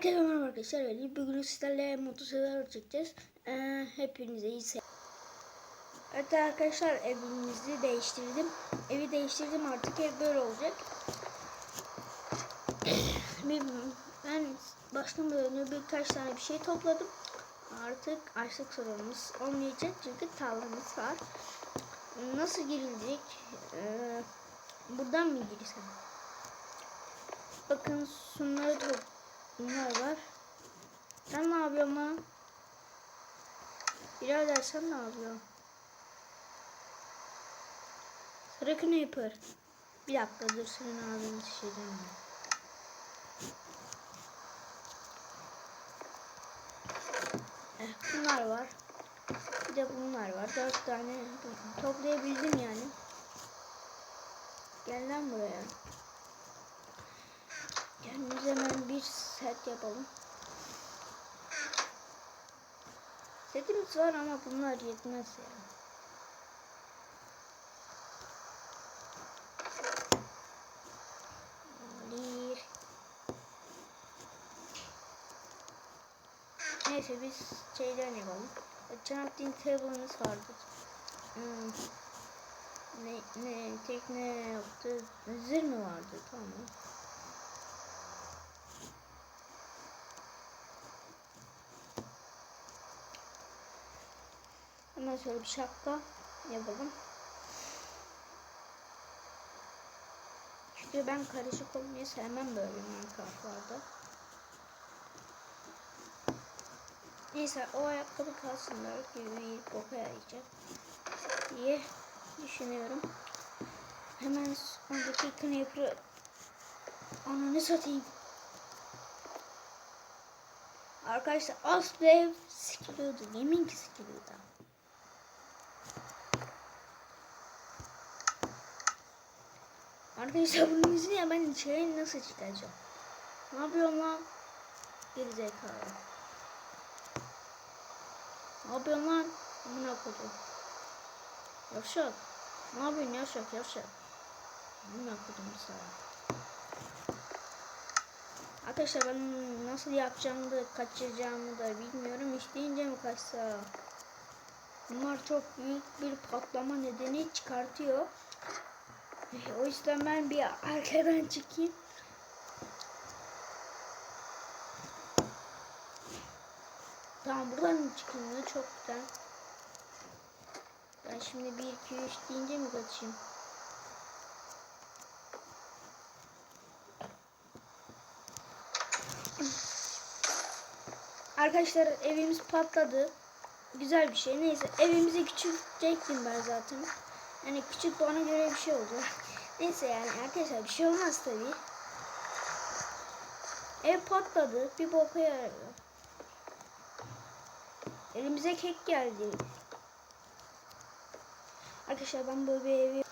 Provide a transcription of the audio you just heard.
Herkese merhaba arkadaşlar. Ali. Bugün sizlerle motosikletler çekeceğiz. Ee, hepinize iyi seyirler. Evet arkadaşlar evimizi değiştirdim. Evi değiştirdim artık ev böyle olacak. Ben baştan bölümde birkaç tane bir şey topladım. Artık açlık sorunumuz olmayacak çünkü tarlamız var. Nasıl girilecek? Ee, buradan mı girsem? Bakın şunları top bunlar var. Sen ne yapıyorsun lan? Birader sen ne yapıyorsun? Sarı Kniper. Bir dakika dur senin ağzını şişireceğim ben. Eh, bunlar var. Bir de bunlar var. Dört tane toplayabildim yani. Gel lan buraya. Kendimize hemen bir set yapalım. Setimiz var ama bunlar yetmez ya. Bir. Neyse biz şeyden yapalım. Chanting table'ımız vardı. Hmm. Ne, ne, tekne yaptı. Zır mı vardı? Tamam. Hemen şöyle bir şapka yapalım. Çünkü ben karışık olmayı sevmem böyle Minecraft'larda. Neyse o ayakkabı kalsın belki bir boka yarayacak diye düşünüyorum. Hemen oradaki Kniper'ı ananı satayım. Arkadaşlar Asplay sikiliyordu. Yemin ki sikiliyordu. Arkadaşlar bunun yüzüne ben içeri nasıl çıkacağım? Ne yapıyorsun lan? Geri zekalı. Ne yapıyorsun lan? Amına koydum. Yavşak. Ne yapıyorsun yavşak yavşak? Amına koydum sana. Arkadaşlar ben nasıl yapacağımı da kaçıracağımı da bilmiyorum. İsteyince mi kaçsa? Bunlar çok büyük bir patlama nedeni çıkartıyor. O yüzden ben bir arkadan çıkayım. Tamam buradan çıkayım da çok. Ben şimdi 1 2 3 deyince mi kaçayım? Arkadaşlar evimiz patladı. Güzel bir şey. Neyse evimizi küçültecektim ben zaten. Yani küçük bana göre bir şey oldu. Neyse yani arkadaşlar bir şey olmaz tabi. Ev patladı. Bir boka yarıyor. Elimize kek geldi. Arkadaşlar ben böyle bir evi